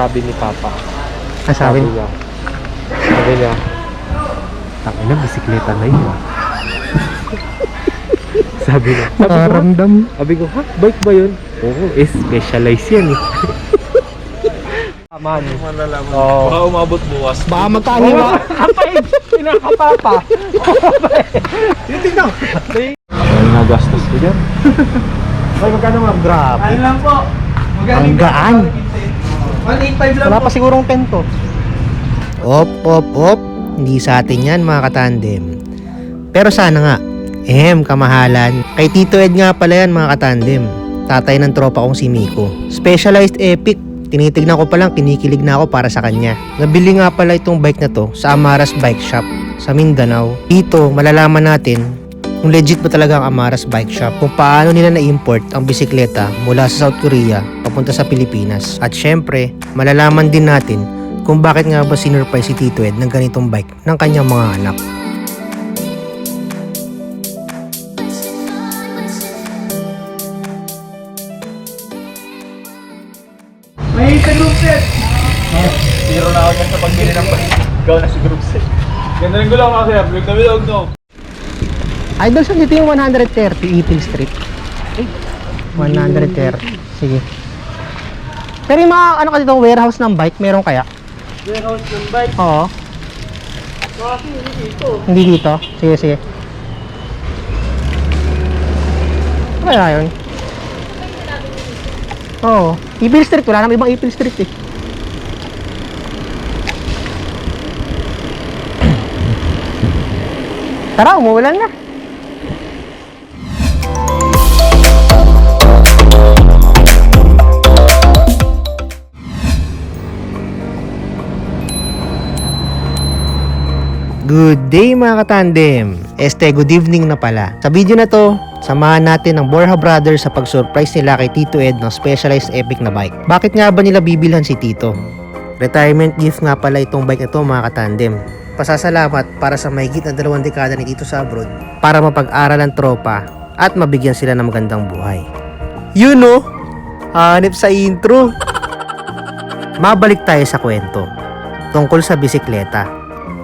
sabi ni Papa. Ang sabi, niya. Sabi niya, Tangina, bisikleta na yun. ah." sabi niya. Sabi ko, "Ha?" nakaramdam. sabi ko, ha? Bike ba yun? Oo, eh, specialized yan eh. Man. Malalaman. Oo. Baka umabot bukas. Baka magkaniwa. Kapay! Pinakapapa! Titignan! Ano nagastos ko dyan? Ay, magkano nga? Grabe. Ano lang po? Ang gaan. 185 lang Wala po. pa sigurong 10 to. Op, op, op. Hindi sa atin yan mga katandem. Pero sana nga, ehem, kamahalan. Kay Tito Ed nga pala yan mga katandem. Tatay ng tropa kong si Miko. Specialized Epic. Tinitignan ko pa lang, kinikilig na ako para sa kanya. Nabili nga pala itong bike na to sa Amaras Bike Shop sa Mindanao. Dito, malalaman natin kung legit ba talaga ang Amaras Bike Shop, kung paano nila na-import ang bisikleta mula sa South Korea papunta sa Pilipinas. At syempre, malalaman din natin kung bakit nga ba sinurprise si Tito Ed ng ganitong bike ng kanyang mga anak. May sa group set. Zero na ako sa pagbili ng bike. Ikaw na si group set. Ganda rin ko lang kasi. Bilog na bilog no. Idol, saan dito yung 130 Ipil Street? 130. Sige. Pero yung mga ano kasi itong warehouse ng bike, meron kaya? Warehouse ng bike. Oo. Kasi hindi dito. Hindi dito? Sige, sige. Kaya yun? Oo. Ipil Street, wala naman ibang Ipil Street eh. Tara, umuulan na. Good day mga katandem! Este, good evening na pala. Sa video na to, samahan natin ang Borja Brothers sa pag-surprise nila kay Tito Ed ng specialized epic na bike. Bakit nga ba nila bibilhan si Tito? Retirement gift nga pala itong bike na to mga katandem. Pasasalamat para sa mahigit na dalawang dekada ni Tito sa abroad para mapag-aral ang tropa at mabigyan sila ng magandang buhay. You know, hanip sa intro. Mabalik tayo sa kwento tungkol sa bisikleta.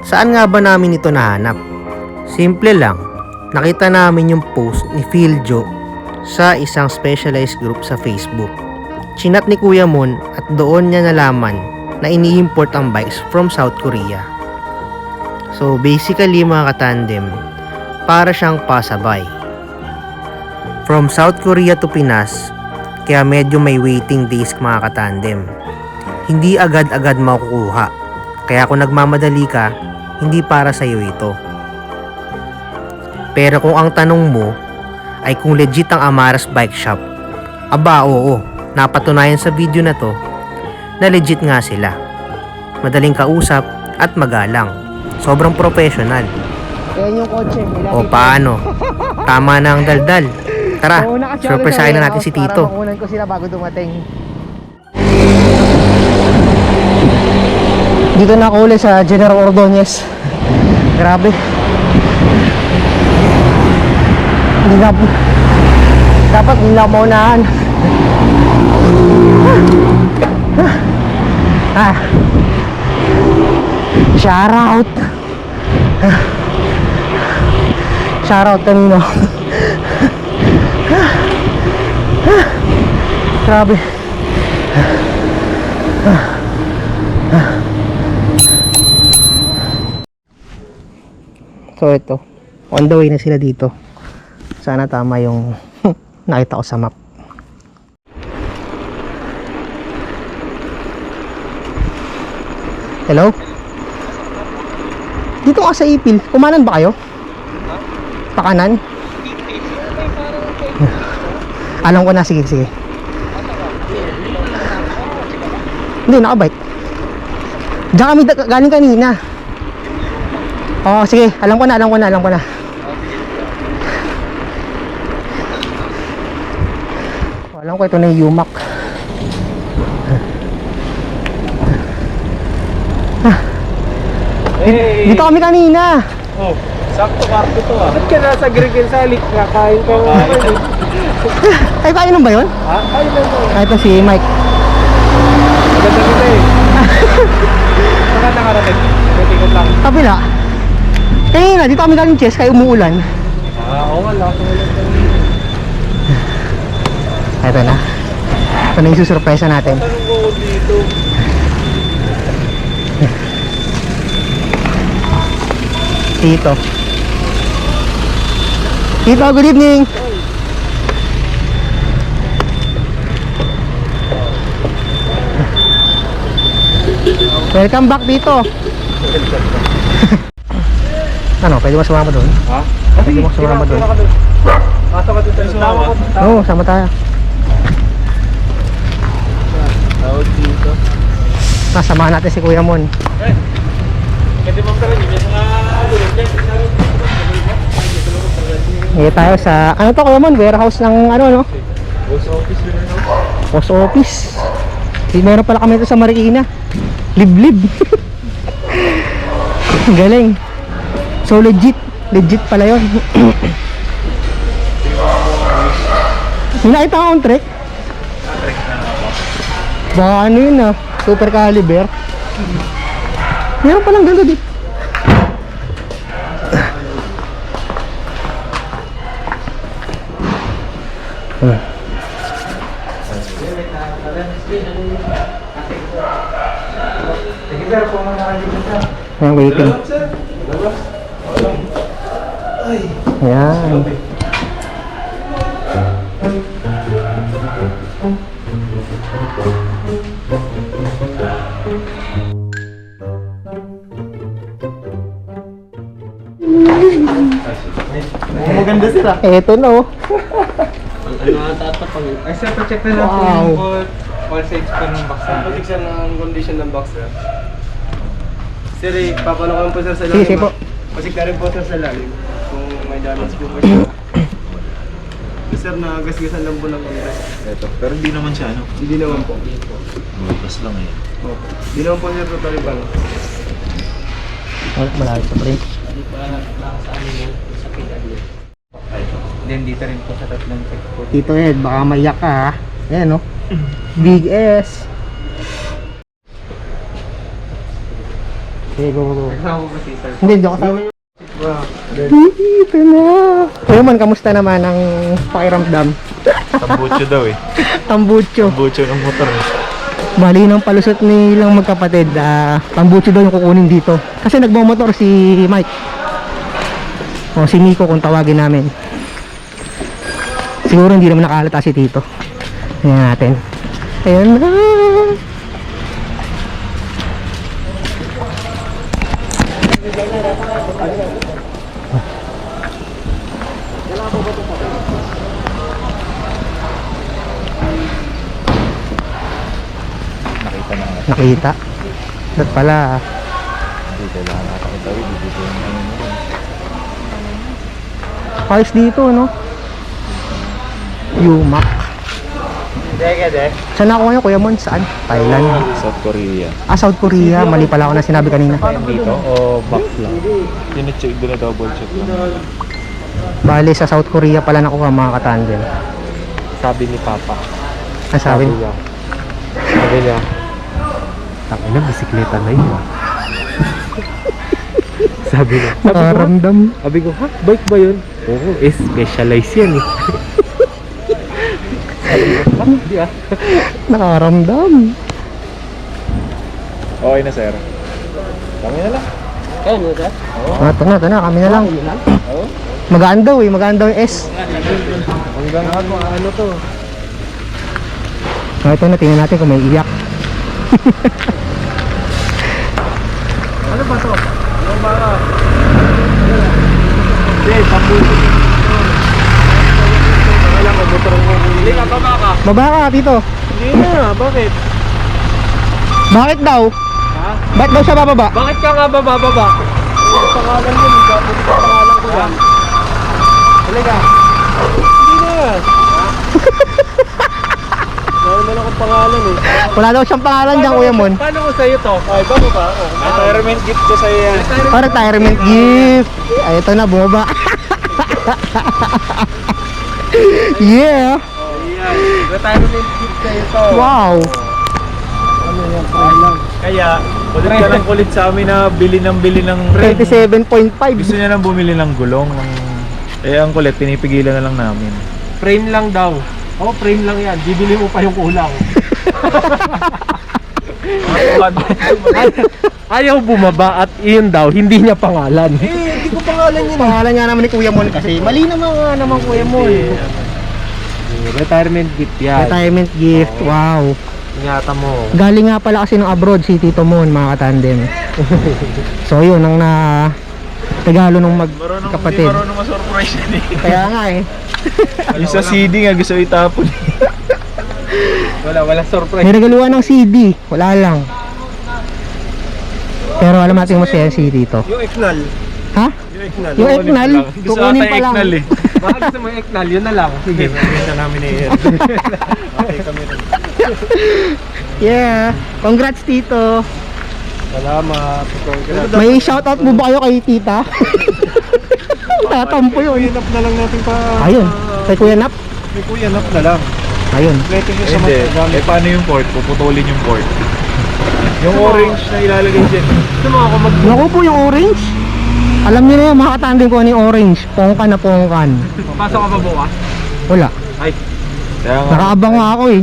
Saan nga ba namin ito nahanap? Simple lang, nakita namin yung post ni Philjo sa isang specialized group sa Facebook. Chinat ni Kuya Mon at doon niya nalaman na ini-import ang bikes from South Korea. So basically mga katandem, para siyang pasabay. From South Korea to Pinas, kaya medyo may waiting days mga katandem. Hindi agad-agad makukuha. Kaya kung nagmamadali ka, hindi para sa iyo ito. Pero kung ang tanong mo ay kung legit ang Amaras Bike Shop, aba oo, napatunayan sa video na to na legit nga sila. Madaling kausap at magalang. Sobrang professional. Ayan yung kotse. O paano? Tama na ang daldal. Tara, surprisein na natin si Tito. Para ko sila bago dumating. Dito na ako uli sa General Ordonez. Grabe. Hindi na dapat hindi na maunahan. Ah. Shout out. Shout out kanino. Grabe. So ito, on the way na sila dito. Sana tama yung nakita ko sa map. Hello? Dito ka sa Ipil. Kumanan ba kayo? Pakanan? Alam ko na, sige, sige. Hindi, nakabike. Diyan kami galing kanina. Oh, sige. Alam ko na, alam ko na, alam ko na. Oh, alam ko ito na yung UMAC. Ah. Hey. Dito kami kanina. Oh, sakto karto to ah. Ba't ka nasa Grigil Salik na kain ka mo? Eh. Ay, kainom ba yun? Ha? Kainom ba yun? Ito si Mike. Ganda kita eh. Saan nakarating? Ikot-ikot lang. Kapila? Kanina, dito kami galing chess, kaya umuulan. Ah, oo ulan. Ito na. Ito na yung susurpresa natin. Tanong ko dito. Tito. Tito, good evening. Welcome back dito. ano, pwede mo sumama doon? Ha? Pwede mo sumama doon? Pasok ka dun sa ko. Oo, sama tayo. Tawag dito. Nasamahan natin si Kuya Mon. Pwede mo talaga yung mga Ngayon tayo sa, ano to Kuya Mon? Warehouse ng ano, no? Post office yun ano? Post office. Di meron pala kami ito sa Marikina. Liblib. Galing. So legit. Legit pala yun. Nakita ko ang trek? Baka ano yun ah. Super caliber. Meron palang ganito dito. Ayan, waiting. Ayan. Maganda sila. Eto na oh. Ay, sir, pa-check na lang po Wow. yung all, all sides po ng box. Patik sir ng condition ng box sir. Sir, eh, papano ko lang po sir sa lalim. sige po. Pasik na rin po sir sa lalim. May damage po po siya. sir, nagasgasan lang po ng compress. Ito. Pero hindi naman siya ano. Hindi naman po. Bukas lang eh. Opo. Hindi naman po sir totally pan. Wala, malapit sa print. Then dito rin po sa tatlong check po. Tito Ed, baka maiyak ka ha. Ayan oh. Big S. Okay, go, go, go. Kasama ko sir. Hindi, hindi ako kasama. Wow. Dito na. Kuya man, kamusta naman ang pakiramdam? Tambucho daw eh. Tambucho. Tambucho ng motor eh. Bali ng palusot nilang magkapatid, ah, tambucho daw yung kukunin dito. Kasi nagmamotor si Mike. O si Nico kung tawagin namin. Siguro hindi naman nakahalata si Tito. Ayan natin. Ayan na. Nakita na Nakita. Ba't pala? Dito lang nakakita. Uy, dito yung ano mo. Ayos dito, no? Yumak. Deke, dek. Saan ako ngayon, Kuya Mon? Saan? Thailand. South Korea. Ah, South Korea. Mali pala ako na sinabi kanina. Dito o back lang? Dine-check, dine-double check lang. Bali, sa South Korea pala nakuha mga katandem. Sabi ni Papa. Ang sabi? niya. Sabi niya. Tangin na, bisikleta na yun. ah." Sabi niya. Sabi ko, ha? Nakaramdam. Sabi ko, ha? Bike ba yun? Oo, eh, specialized yan eh. Sabi ko, ha? Hindi ah. Nakaramdam. Okay na sir. Kami na lang. Ah, ito na, ito na. Kami na lang. Magaan daw eh. Magaan daw yung S. Hanggang ano, ano to? Ah, ito na. Tingnan natin kung may iyak. Ano ba to? Ano ba ka? Hindi, pambuto. Wala ko, motor mo. Hindi ka, baba ka. Baba ka, Tito. Hindi na, bakit? Bakit daw? Ha? Bakit daw siya bababa? Bakit ka nga bababa? Yung pangalan yun, yung pangalan ko yan. Halika. Hindi na. Lang ang pangalan eh. Wala daw siyang pangalan dyan, Kuya Mon. Paano ko sa'yo to? Ay, ba mo ba? Oh, Retirement gift ko sa'yo yan. Oh, retirement gift. Ay, ito na, bumaba. yeah. Oh, yan. Retirement gift sa'yo to. Wow. Ano yan? Pangalan. Kaya, kulit ka lang kulit sa amin na bili ng bili ng 27.5. Gusto niya nang bumili ng gulong. Ng... Eh, ang kulit, pinipigilan na lang namin. Frame lang daw. Oh, frame lang yan. Bibili mo pa yung kulang. Ay, ayaw bumaba at iyon daw, hindi niya pangalan. Eh, hindi ko pangalan yun. Pangalan nga naman ni Kuya Mon kasi. Mali naman nga naman Kuya Mon. Retirement gift yan. Retirement gift. Wow. Ingatan mo. Galing nga pala kasi ng abroad si Tito Mon, mga katandem. so yun, ang na regalo ng Marunong, magkapatid. Hindi marunong ma-surprise yan eh. Kaya nga eh. Yung sa CD nga, gusto itapon. Wala, wala surprise. May regaluhan ng CD. Wala lang. Pero alam natin masaya si Tito. Yung Eknal. Ha? Yung Eknal. Yung Eknal, Gusto kukunin ata pa lang. Eknal eh. Baka gusto mo yung Eknal, yun na lang. Sige. Ganda namin Air. Okay kami rin. Yeah. Congrats Tito. Salamat. May shoutout mo ba kayo kay Tita? Tatampo yun. Nap na lang natin pa. Ayun. Kay Kuya Nap. May kuya nap na lang. Ayun. Pwede nyo sa Hindi. mga Eh, paano yung port? Puputulin yung port. Yung orange na ilalagay dyan. Gusto mo ako mag... Naku po yung orange. Alam niyo na yun, mga katandem ko ano yung orange. Pongkan na pongkan. Pasok ka ba bukas? Wala. Ay. Kaya nga, Nakaabang nga ako eh.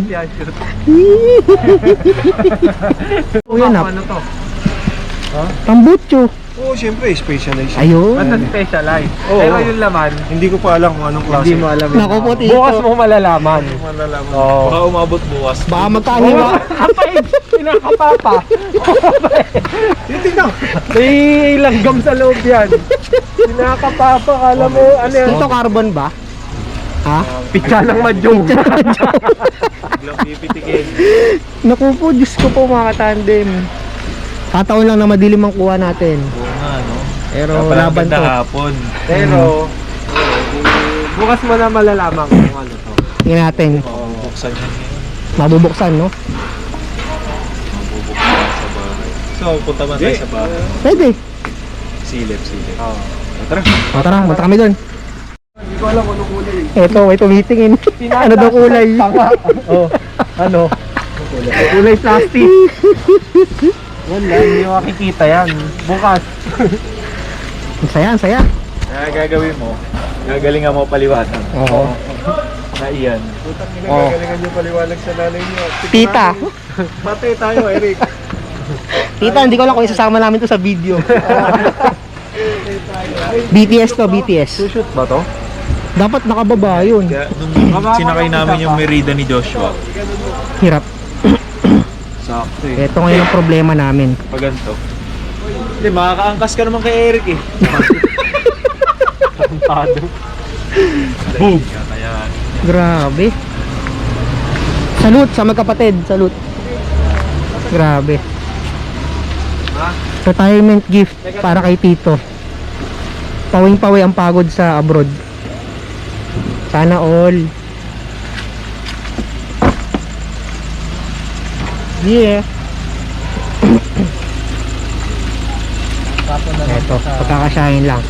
Kuya Nap. Ano to? Tambutso. Oo, syempre, specialized. Ayun. Basta specialized. Oo. Pero yung laman, hindi ko pa alam kung anong klase. hindi mo alam. yun. Naku po Tito. Bukas mo malalaman. Malalaman. Oo. Baka umabot bukas. Baka magkaniwa. Kapay! Pinakapapa! Titignan. May langgam sa loob yan. Pinakapapa, kala mo, ano yan? Ito carbon ba? Ha? Pitsa ng madyong. Biglang pipitikin. Naku po, Diyos ko po mga katandem. Kataon lang na madilim ang kuha natin. Oo nga, no? Pero pala laban to. hapon. Pero, bukas mo na malalaman kung ano to. Tingnan natin. Oo, buksan yan ngayon. Mabubuksan, no? Mabubuksan sa bahay. So, punta man tayo sa bahay. Pwede. Silip, silip. Oo. Tara. O tara, punta kami doon. Hindi ko alam kung ano kulay. Ito, may tumitingin. ano daw kulay? Oh, ano? Kulay plastic. Wala, hindi makikita yan. Bukas. Ang saya, ang saya. Kaya gagawin mo, gagalingan mo paliwanag. Oo. Na iyan. Oh. Galingan yung paliwanag sa nanay niyo. Tita. Pati tayo, Eric. Tita, hindi ko lang kung isasama namin to sa video. BTS to, BTS. Shoot ba to? Dapat nakababa yun. Kaya nung sinakay namin yung Merida ni Joshua, Hirap. Sakto eh. Ito ngayon ang problema namin. Pag ganito. Hindi, makakaangkas ka naman kay Eric eh. Tado. Boom! Grabe. Salute sa magkapatid. Salute. Grabe. Retirement gift para kay Tito. Pawing-pawi ang pagod sa abroad. Sana all. Yeah. Eto, pagkakasyahin lang.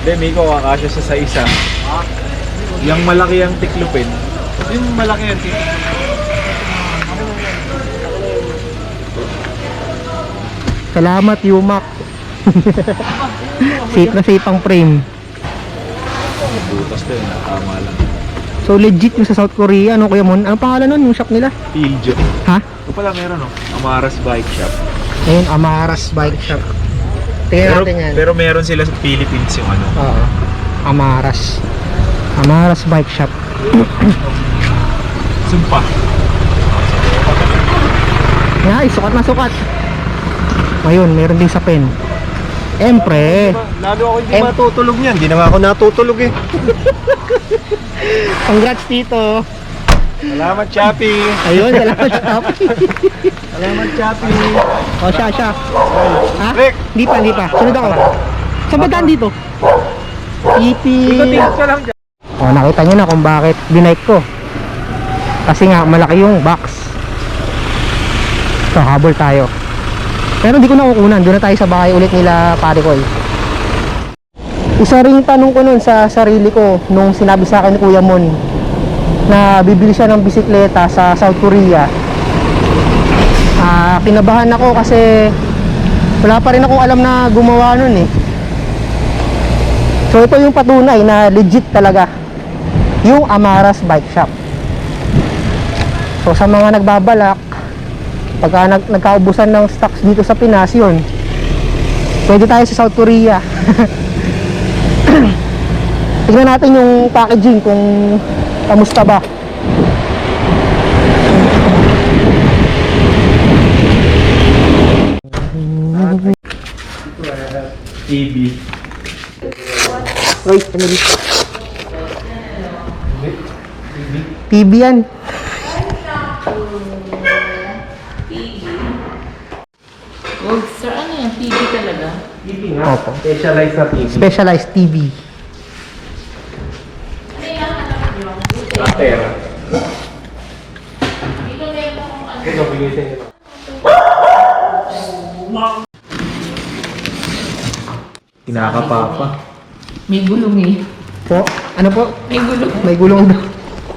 Hindi, Miko, kakasya siya sa isa. Yung malaki ang tiklupin. Yung malaki ang tiklupin. Salamat, Yumak. safe na safe ang frame. Butas din, tama lang. So legit yung sa South Korea, ano kuya Mon? Ano pangalan nun yung shop nila? Iljo. Ha? Ito pala meron no? Amaras Bike Shop. Ayun, Amaras Bike Shop. Tingnan Pero, natin yan. pero meron sila sa Philippines yung ano. Oo. Amaras. Amaras Bike Shop. Sumpa. Nga, sukat na sukat. Ngayon, meron din sa pen. Siyempre, Lalo ako hindi Eh. matutulog niyan. Hindi na nga ako natutulog eh. congrats dito. Salamat, Chappy. Ayun, salamat shop. Salamat, Chappy. o, siya, siya. Ha? Rick. Hindi pa, hindi pa. Sunod ako. Saan ba daan dito? Ipi. Ikot-ikot ka lang dyan. O, nakita nyo na kung bakit binike ko. Kasi nga, malaki yung box. So, habol tayo. Pero hindi ko nakukunan. Doon na tayo sa bahay ulit nila pare ko eh. Isa ring tanong ko nun sa sarili ko nung sinabi sa akin ni Kuya Mon na bibili siya ng bisikleta sa South Korea. Ah, kinabahan ako kasi wala pa rin akong alam na gumawa nun eh. So ito yung patunay na legit talaga. Yung Amaras Bike Shop. So sa mga nagbabalak, pagka nag nagkaubusan ng stocks dito sa Pinas, yun. Pwede tayo sa South Korea. Tignan natin yung packaging kung kamusta ba. EB. Wait, ano dito? TV yan. Wag, sir, ano yan? TV talaga? Opo. Specialized na TV. Specialized TV. Ito. Kinakapapa. May gulong eh. Po, ano po? May gulong. May gulong daw.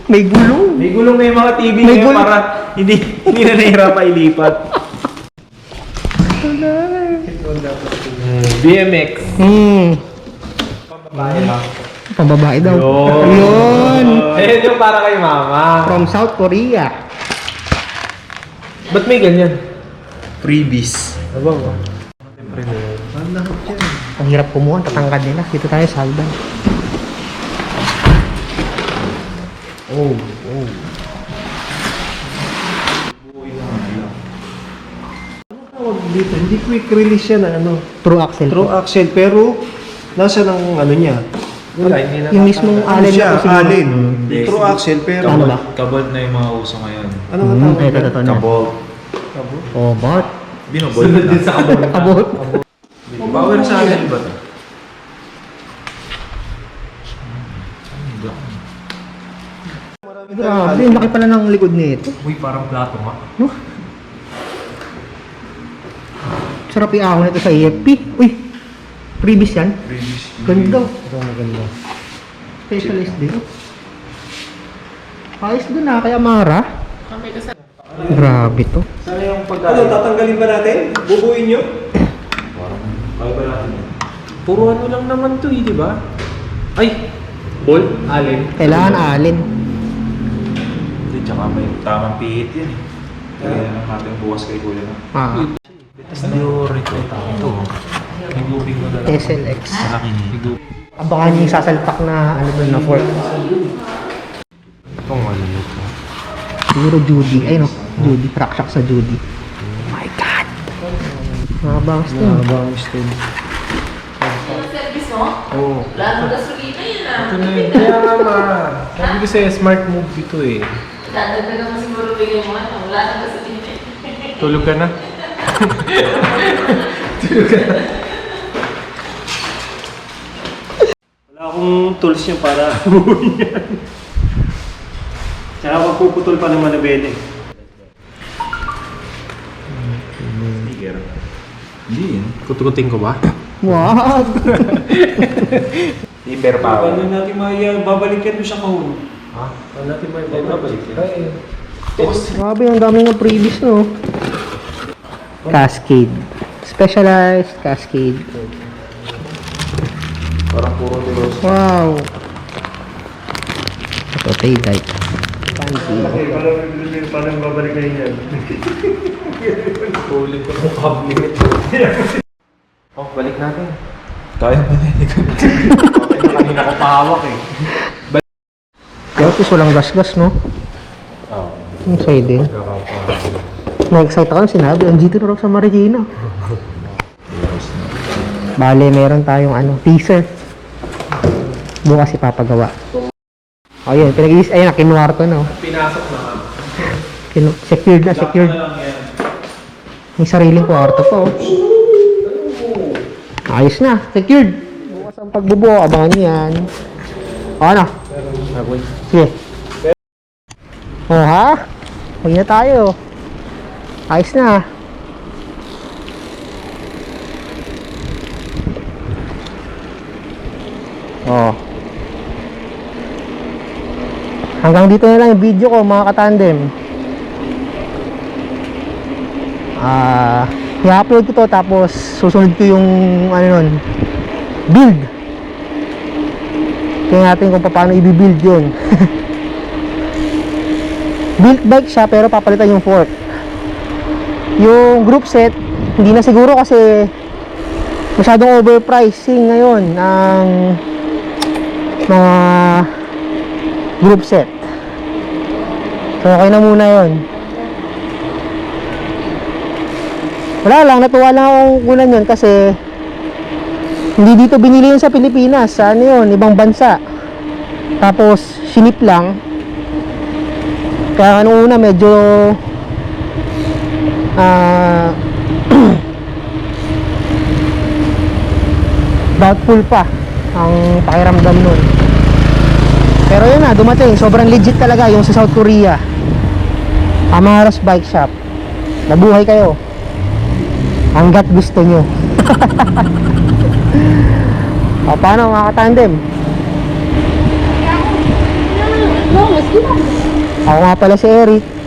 May gulong. May gulong na yung mga TV May ngayon gulong. para hindi, hindi na nahihirapan ilipat. BMX. Hmm. Pambabae daw. Yun. Ayun yung para kay mama. From South Korea. Ba't may ganyan? Freebies. Aba ba? Ang hirap kumuha, tatangkad nila. Dito tayo sa Alban. Oh, oh. Dito, hindi quick release yan na ano. True axle. True axle, pero nasa ng ano niya. Wala, hindi na. Yung mismong Ano allen siya, na to siguro. allen. True axle, pero Ano ba? Kabol na yung mga uso ngayon. ano nga Hmm, tawag ito, yan? ito. Kabol. Oh, but? Binobol Sunod na. din sa kabon. Abot. Power sa akin ba ito? Grabe, ang laki pala ng likod nito. Uy, parang plato nga. Sarap iahon nito sa EFP. Uy, previous yan. Ganda. Ito maganda. Specialist din. Ayos doon na, kaya Mara. Grabe to. Sana yung Ano, pagkain. tatanggalin ba natin? Bubuin nyo? Kaya ba natin? Puro ano lang naman to eh, di ba? Ay! Ball? Allen? Kailangan alin. Hindi, tsaka may tamang pihit yan eh. Kaya na lang natin bukas kay Kuya na. Ah, Ano record ito? Mo na lang. SLX. Malaki niya. Abangan yung sasalpak na ano doon na fork. Itong ano nito. Siguro Judy. Ay no, Judy. Crack sa Judy. Oh my God! To. Mabangas din. Yung service mo? Oo. Wala nang gasolina yun ah. Ito na yun. Kaya nga ma. Sabi ko sa'yo, smart move ito eh. Dadagdagan mo siguro bigay mo ano. Wala nang gasolina. Tulog ka na? Wala akong tools nyo para bubuin yan. Tsaka magpuputol pa ng manabele. Sticker. Hindi yun. Kutukutin ko ba? Wow! Hyper power. Paano natin maya, babalik yan sa kahon? Ha? Ano natin ba yung babalik? Ay, Grabe, ang dami ng previous no. Cascade. Specialized Cascade. Parang puro dilos. Wow! Ito, paano, babalik yan? Ko ng cabinet. oh, balik natin. Kaya ba na Okay na kanina ko pahawak eh. Kaya walang gas-gas no? Oo. Yung side din. Na-excite ako sinabi, ang dito na raw sa Marikina. Bale, meron tayong ano, teaser. Bukas ipapagawa. O yun, pinag-iis, ayun na, kinuwarto na. oh. Pinasok na. Kinu secured na, secured. May sariling kwarto pa oh. Ayos na, secured. Bukas ang pagbubuo, abangan nyo yan. O ano? Sige. O ha? Huwag na tayo. Ayos na. Oh. Hanggang dito na lang yung video ko mga katandem. Ah, i-upload ko to tapos susunod ko yung ano nun, build. Tingnan natin kung paano i-build yun. Built bike siya pero papalitan yung fork. Yung group set, hindi na siguro kasi masyadong overpricing ngayon ng mga group set. So okay na muna yon. Wala lang, natuwa lang akong kunan yun kasi hindi dito binili yun sa Pilipinas, sa ano yun, ibang bansa. Tapos, sinip lang. Kaya nung una medyo ah doubtful pa ang pakiramdam nun. Pero yun na, dumating. Sobrang legit talaga yung sa South Korea. Amaras Bike Shop. Nabuhay kayo. Hanggat gusto nyo. o, paano mga katandem? Ako nga pala si Eric.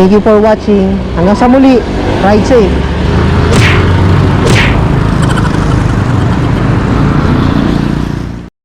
Thank you for watching. Hanggang sa muli. Ride safe.